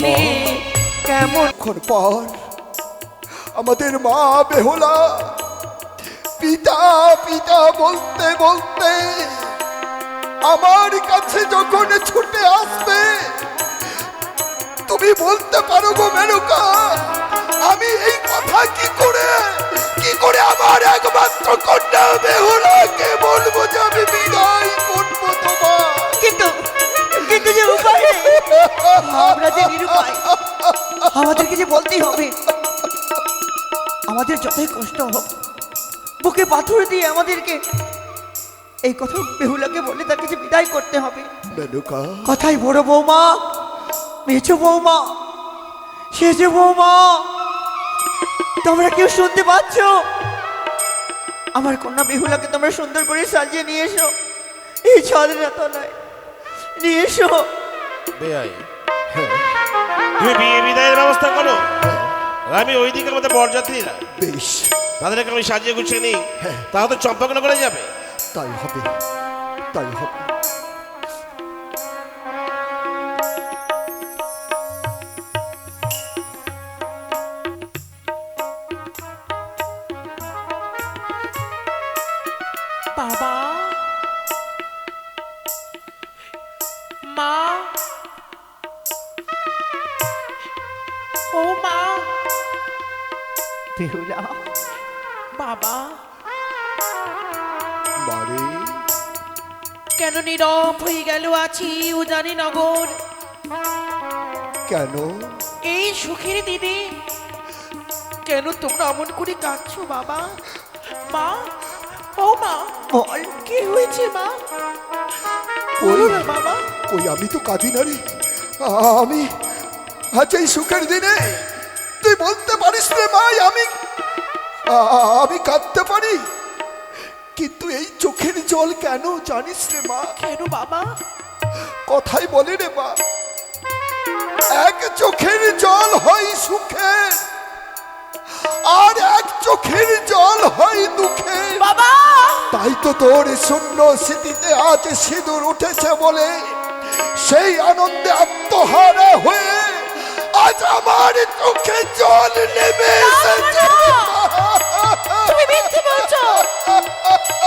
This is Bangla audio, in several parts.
ছেড়ে কেমন কিছুক্ষণ পর আমাদের মা বেহুলা পিতা পিতা বলতে বলতে আমার কাছে যখন ছুটে আসবে, তুমি বলতে পারো গো মেনকা, আমি এই কথা কি করে কি করে আমার একমাত্র কন্যা বেহুলাকে বলব যে আমি বিদায় করব? আমাদেরকে যে বলতেই হবে আমাদের যতই কষ্ট হোক বুকে পাথর দিয়ে আমাদেরকে এই কথা বেহুলাকে বলে তাকে যে বিদায় করতে হবে। কথাই বড় বৌমা মেছো বৌমা শেষে বৌমা তোমরা কেউ শুনতে পাচ্ছ? আমার কন্যা বেহুলাকে তোমরা সুন্দর করে সাজিয়ে নিয়ে এসো। এই ছাদের তলায় নিয়ে এসো। বেআই তুমি বিয়ে বিদায়ের ব্যবস্থা করো। আমি ওইদিকে আমাদের বরযাত্রীরা। বেশ। তাদেরকে আমি সাজিয়ে গুছিয়ে নিই। তাহলে তো চম্পাকনা করে যাবে। তাই হবে। তাই হবে। গেল আছি উজানি নগর। কেন? এই সুখের দিনে কেন তোমরা অমন করে কাঁদছো বাবা? মা ও মা বল কি হয়েছে মা? বলো না বাবা। ওই আমি তো কাঁদি না রে। আমি আজ এই সুখের দিনে তুই বলতে পারিস রে ভাই আমি আমি কাঁদতে পারি। কিন্তু এই চোখের জল কেন জানিস রে মা? কেন বাবা? কথাই বলে রে মা এক চোখের জল হয় সুখে আর এক চোখের জল হয় দুঃখে। বাবা! তাই তো তোর শূন্য স্মৃতিতে আজ সিঁদুর উঠেছে বলে সেই আনন্দে আত্মহারা হয়ে আজ আমার চোখে জল নেমে এসেছে। তুমি মিথ্যে বলছো।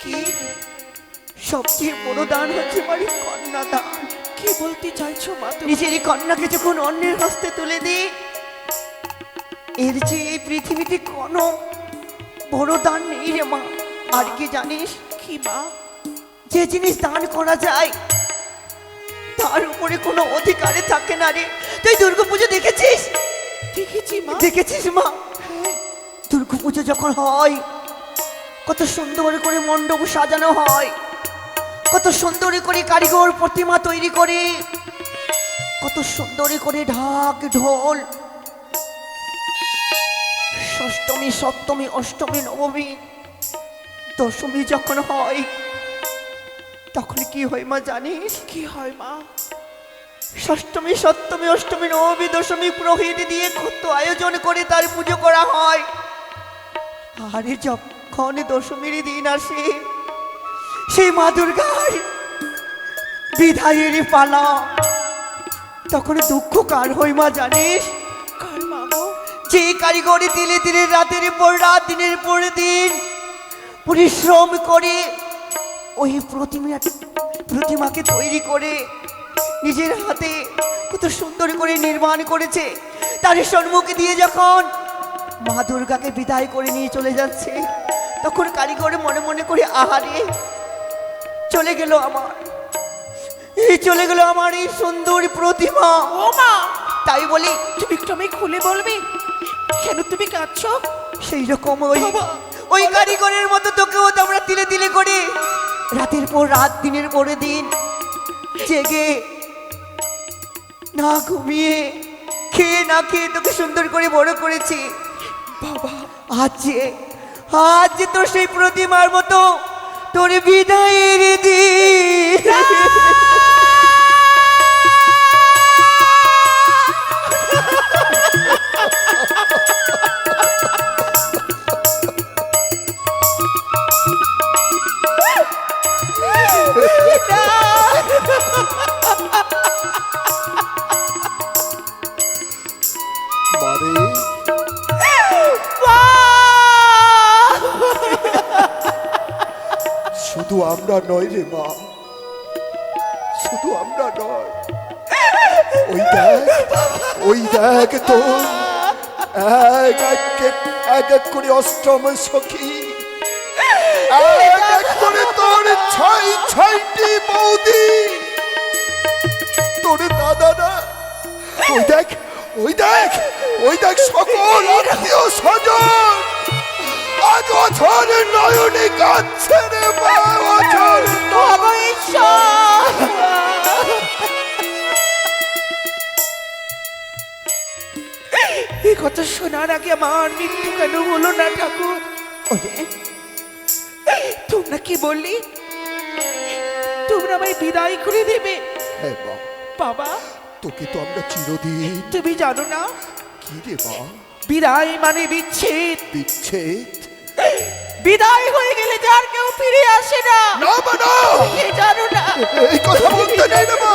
কি? সবচেয়ে বড় দান হচ্ছে বাড়ি কন্যা দান কি বলতে চাইছো মা তুমি? নিজের কন্যাকে যখন অন্যের হস্তে তুলে দে এর যে এই পৃথিবীতে কোনো বড় দান নেই রে মা। আর কি জানিস? কি মা? যে জিনিস দান করা যায় তার উপরে কোনো অধিকারে থাকে না রে। তুই দুর্গাপুজো দেখেছিস? দেখেছি মা। দেখেছিস মা? দুর্গাপুজো যখন হয় কত সুন্দর করে মণ্ডপ সাজানো হয়। কত সুন্দর করে কারিগর প্রতিমা তৈরি করে। কত সুন্দর করে ঢাক ঢোল। ষষ্ঠমী সপ্তমী অষ্টমী নবমী দশমী যখন হয় তখন কি হয় মা জানিস? কি হয় মা? ষষ্ঠমী সপ্তমী অষ্টমী নবমী দশমী পুরোহিত দিয়ে কত আয়োজন করে তার পুজো করা হয়। আরে যখন দশমীর দিন আসে সেই মা দুর্গার বিদায়ের পালা। তখন দুঃখ কার হই মা জানিস? যে কারিগরি দিলে দিলে রাতের পর রাত দিনের পর দিন পরিশ্রম করে ওই প্রতিমা প্রতিমাকে তৈরি করে নিজের হাতে কত সুন্দর করে নির্মাণ করেছে। তার সম্মুখে দিয়ে যখন মা দুর্গাকে বিদায় করে নিয়ে চলে যাচ্ছে তখন কারিগর মনে মনে করে আহারে চলে গেল আমার। এই চলে গেল আমার এই সুন্দর প্রতিমা। ও মা! তাই বলি তুমি আমায় খুলে বলবে? কেন তুমি কাঁদছো? সেই রকম ওই ওই কারিগরের মতো তোকেও তো আমরা তিলে তিলে করে। রাতের পর রাত দিনের পরে দিন জেগে না ঘুমিয়ে খেয়ে না খেয়ে তোকে সুন্দর করে বড় করেছি। বাবা! আজ যে আজ তো সেই প্রতিমার মতো তোর বিদায়ের দিন। করে অষ্টম সখী। করে তোর ছয় ছয়টি বৌদি। তোর ওই দেখ ওই দেখ ওই দেখ সকল আত্মীয় স্বজন। আজ অছর নয়নে কাঁদছে রে মা অছর এই কথা শোনার আগে আমার মৃত্যু কেন হলো না ঠাকুর? ওরে তোমরা কি বললি? তোমরা আমায় বিদায় করে দেবে। হ্যাঁ মা। বাবা তোকে তো আমরা চিরদিন তুমি জানো না? কি রে মা? বিদায় মানে বিচ্ছেদ। বিচ্ছেদ? বিদায় হয়ে গেলে যার কেউ ফিরে আসে না। না মা না। জানো না। এই কথা বলতে নেই রে মা।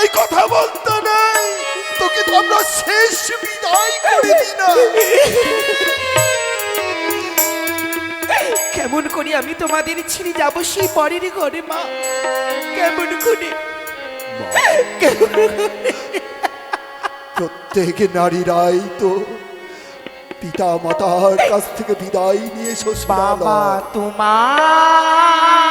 এই কথা বলতে নেই। তোকে তো আমরা শেষ বিদায় করে দিই না। কেমন করে আমি তোমাদের ছিঁড়ে যাব সেই পরের ঘরে মা? কেমন করে? প্রত্যেক নারীরাই তো পিতা মাতার কাছ থেকে বিদায় নিয়ে বাবা শ্বশুরালয় তোমার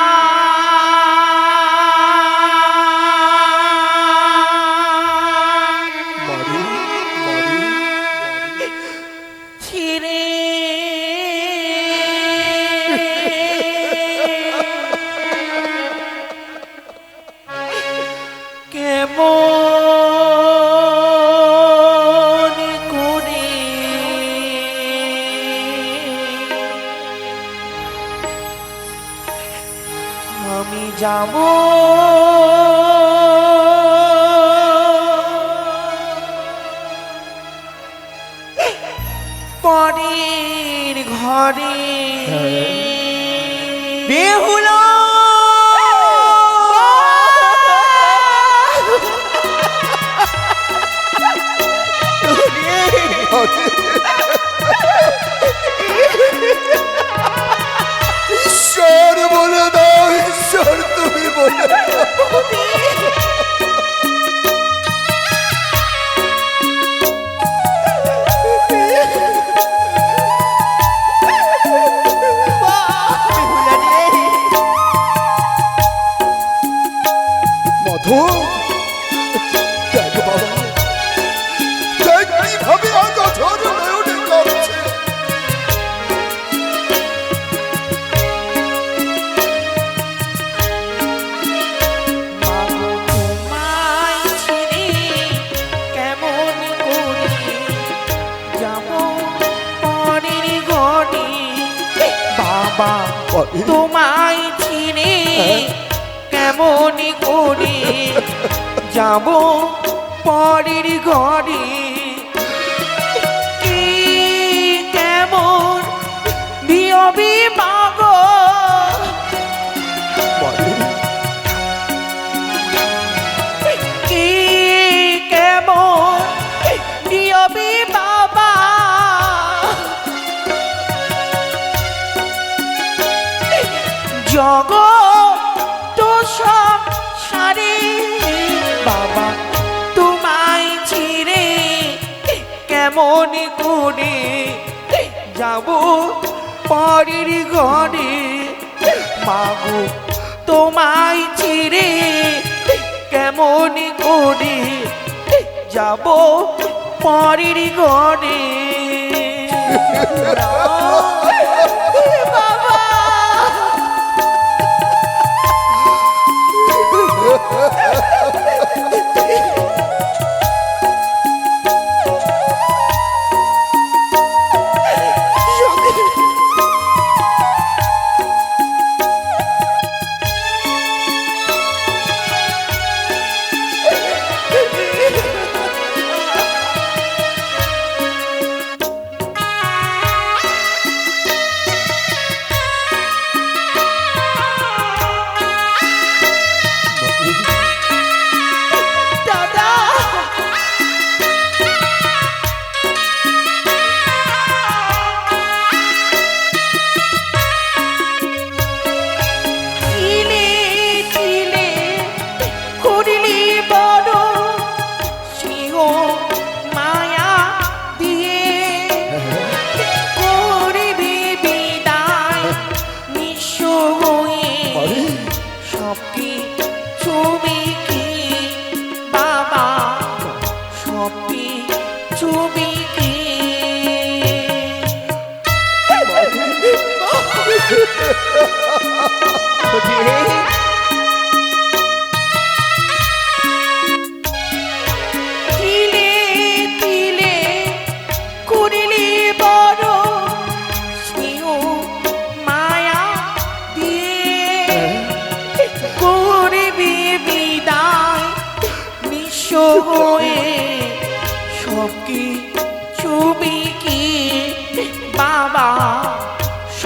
আমি যাব। পরের ঘরে বেহুলা। ঈশ্বর বলে দাও। ঈশ্বর তুমি বলে দাও। তোমায় চিনি কেমন করে যাব পরের ঘরে? কেমন করে যাব পরের ঘরে। মাগো তোমায় ছিড়ে কেমন করে? যাব পরের ঘরে।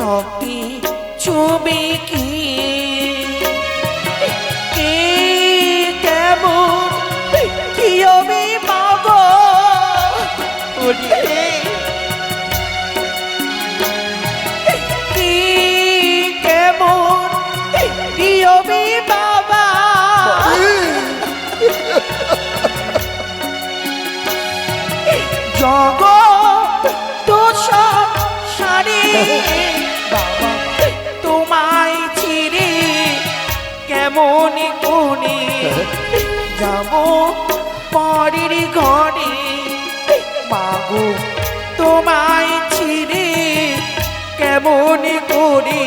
সব কি ছবি কি? কে কেমন? কি যাব পরের ঘরে। মাগো তোমায় ছিড়ে কেমন করে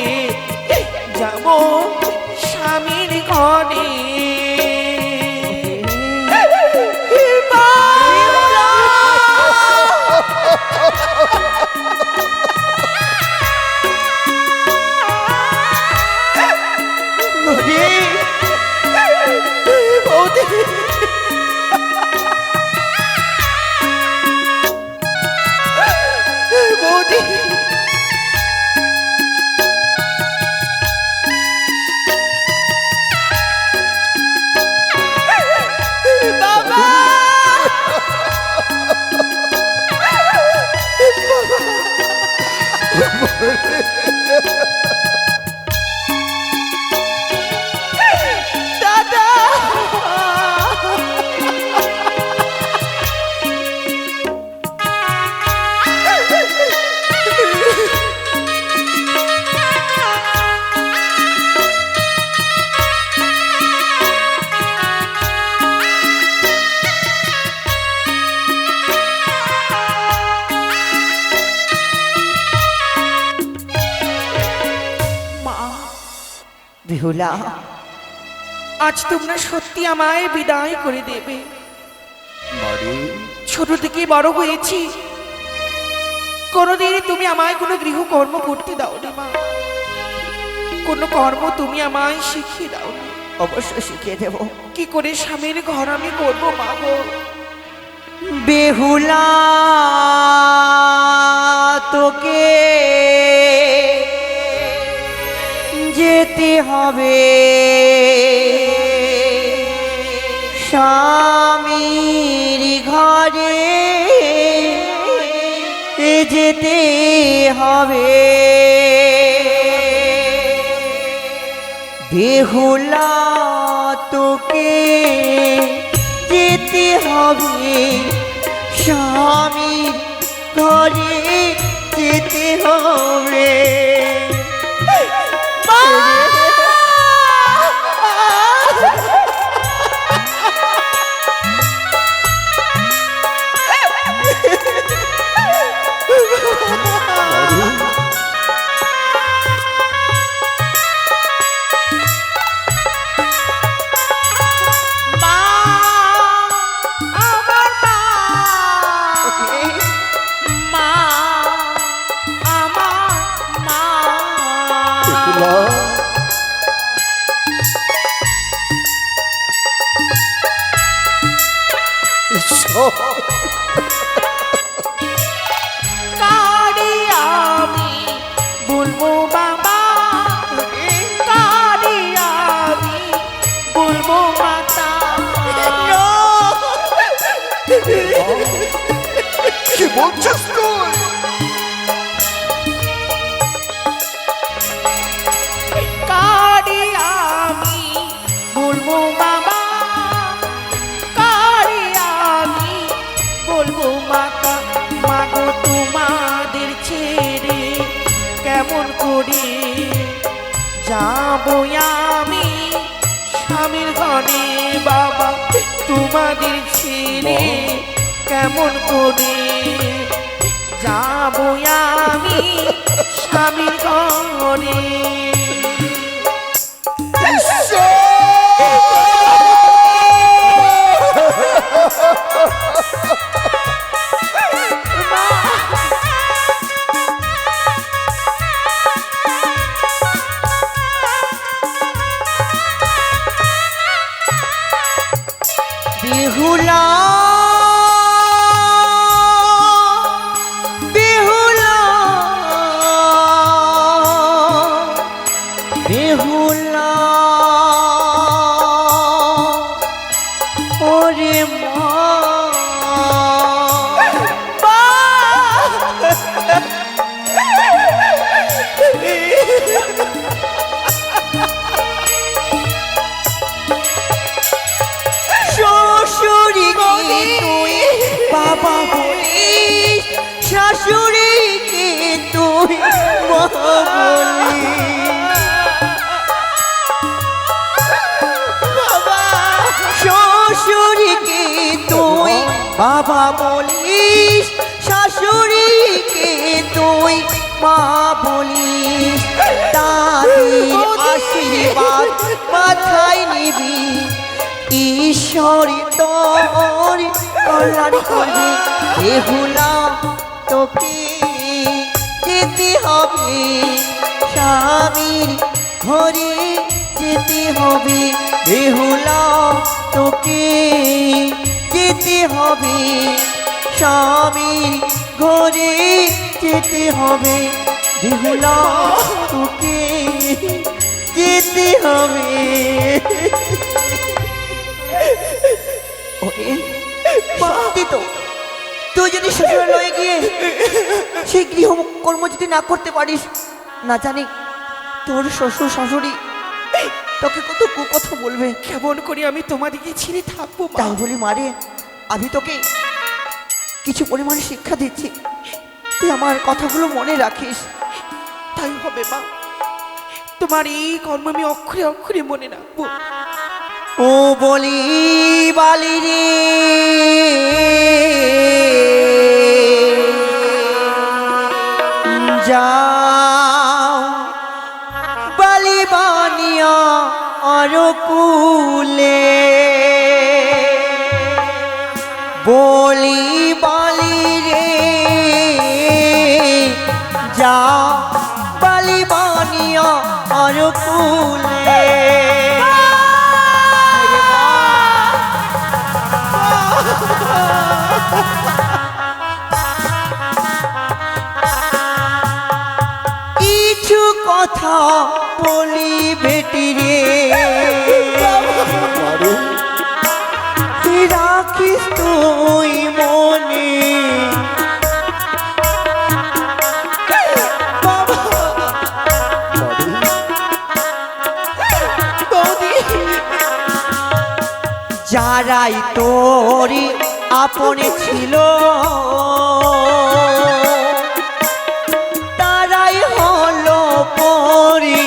আজ তোমরা সত্যি আমায় বিদায় করে দেবে। ছোট থেকে বড় হয়েছি। কোনোদিনই তুমি আমায় কোনো গৃহকর্ম করতে দাওনি মা। কোনো কর্ম তুমি আমায় শিখিয়ে দাওনি। অবশ্যই শিখিয়ে দেব। কি করে স্বামীর ঘর আমি করব মা গো? বেহুলা তোকে যেতে হবে। স্বামীর ঘরে যেতে হবে। বেহুলা তোকে যেতে হবে। স্বামীর ঘরে যেতে হবে। ছেড়ে কেমন করে? যাব আমি স্বামীর ঘরে। বিহুলা বলিস তাদের আশীর্বাদ মাথায় নিবি। ঈশ্বরী তোর কল্যাণ করবে বেহুলা তোকে যেতে হবে। স্বামীর ঘরে যেতে হবে বেহুলা তোকে যেতে হবে। স্বামীর ঘরে যেতে হবে বেহুলা তোকে যেতে হবে। ওরে সত্যি তো? তুই যদি শ্বশুরালয়ে গিয়ে সেই গৃহ কর্ম যদি না করতে পারিস না জানি তোর শ্বশুর শাশুড়ি তোকে কত কুকথা বলবে। কেমন করে আমি তোমাদেরকে ছেড়ে থাকব তাই বলি মারে আমি তোকে কিছু পরিমাণে শিক্ষা দিচ্ছি। তুই আমার কথাগুলো মনে রাখিস। তাই হবে মা। তোমার এই কর্ম আমি অক্ষরে অক্ষরে মনে রাখব। ও বলি বালি রে। যাও বলি বেটি রে। রাখিস তুই মনে। যারাই তোরি আপনে ছিল পরি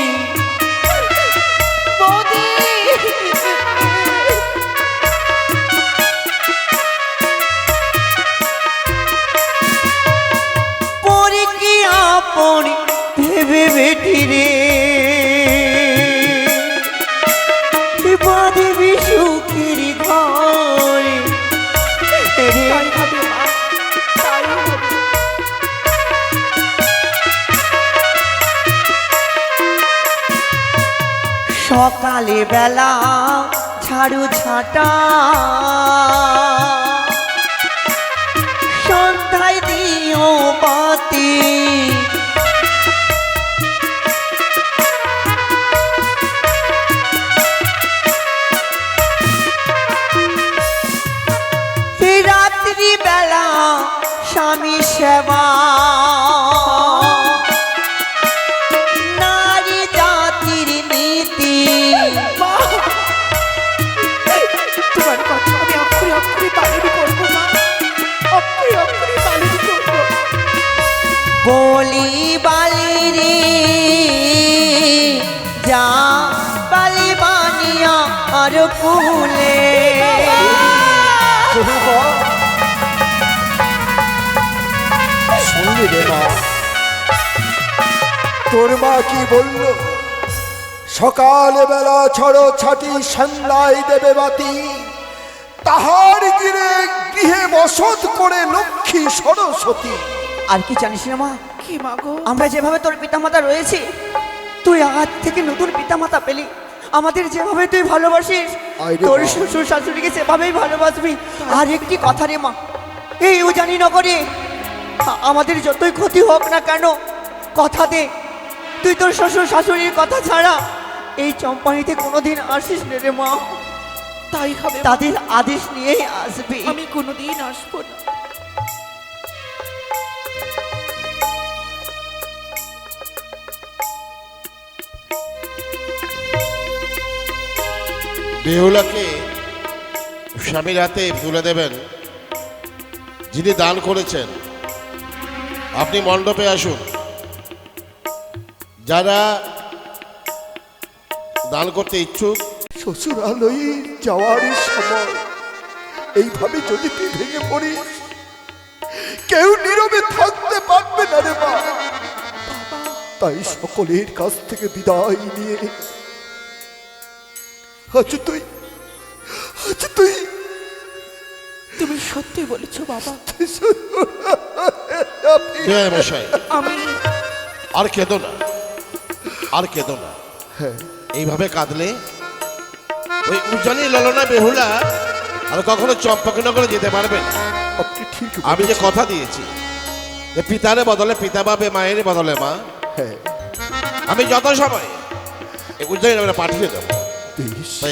সকালে বেলা ঝাড়ু ঝাঁটা। তোর মা কি বলল সকাল বেলা ছড়ো ছাটি সন্ধ্যায় দেবে বাতি। তাহার গিরে গৃহে বসত করে লক্ষ্মী সরস্বতী। আর কি জানিস না মা? কি মাগো আমরা যেভাবে তোর পিতামাতা রয়েছি তুই আজ থেকে নতুন পিতামাতা পেলি। আমাদের যেভাবে তুই ভালোবাসিস আরে তোর। শ্বশুর শাশুড়িকে সেভাবেই ভালোবাসবি। আর একটি কথা রে মা এই উজানি নগরে আমাদের যতই ক্ষতি হোক না কেন কথা দে। তুই তোর শ্বশুর শাশুড়ির কথা ছাড়া এই চম্পানিতে কোনোদিন আসিস না রে মা। তাই হবে তাদের আদেশ নিয়েই আসবি। আমি কোনোদিন আসব না। বেহুলাকে স্বামীর হাতে তুলে দেবেন যিনি দান করেছেন। আপনি মণ্ডপে আসুন। যারা দান করতে ইচ্ছুক শ্বশুরালয়ে যাওয়ার সময় এইভাবে যদি তুই ভেঙে পড়িস কেউ নীরবে থাকতে পারবে না রে মা। তাই সকলের কাছ থেকে বিদায় নিয়ে আজ তুই আজ তুই। তুমি সত্যি বলেছ বাবা। আমি আর কেঁদো না। আর কেঁদো না। হ্যাঁ। এইভাবে কাঁদলে ওই উজানি ললনা বেহুলা আর কখনো চম্পকনগরে যেতে পারবে না। আমি যে কথা দিয়েছি যে পিতারে বদলে পিতা পাবে মায়ের বদলে মা হ্যাঁ। আমি যত সময় এই উজ্জয়ী আমরা পাঠিয়ে দেবো।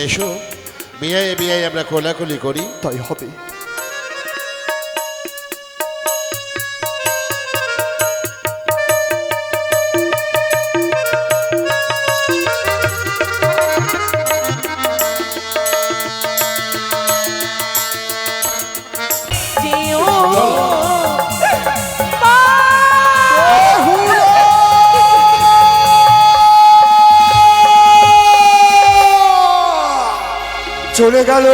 এসো বিয়ে বিয়ে আমরা কোলাকুলি করি। তাই হবে। গেল।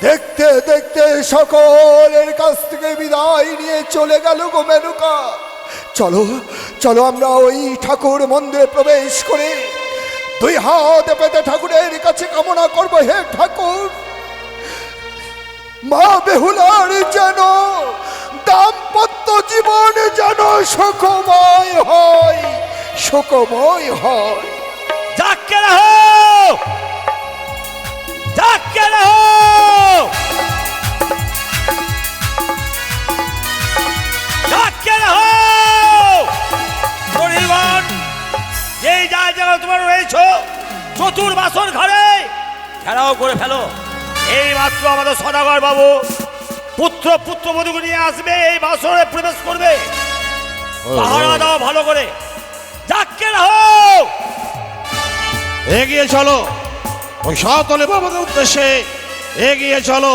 দেখতে দেখতে সকলের কাছ থেকে বিদায় নিয়ে চলে গেল গো মেনুকা। চলো চলো আমরা ওই ঠাকুর মন্দিরে প্রবেশ করে। দুই হাত পেতে ঠাকুরের কাছে কামনা করব, হে ঠাকুর। মা বেহুলার যেন, দাম্পত্য জীবন যেন সুখময় হয় সুখময় হয়। जाके रहो जाके रहो जाके रहो পরিবার যেই যা জায়গা তোমার রয়েছ চতুর বাসর ঘরে ঘেরাও করে ফেলো এই মাত্র আমাদের সদাগর বাবু পুত্র পুত্রবধূকে নিয়ে আসবে এই বাসরে প্রবেশ করবে পাহারা দাও ভালো করে যাকে রাহো এগিয়ে চলো ওই সকলে বাবাদের উদ্দেশ্যে এগিয়ে চলো।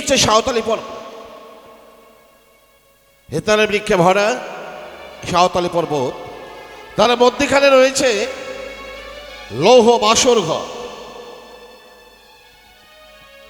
হচ্ছে সাঁওতালি পর্ব। হেতানের বৃক্ষে ভরা সাঁওতালি পর্বত তার মধ্যেখানে রয়েছে লৌহ বাসর ঘর।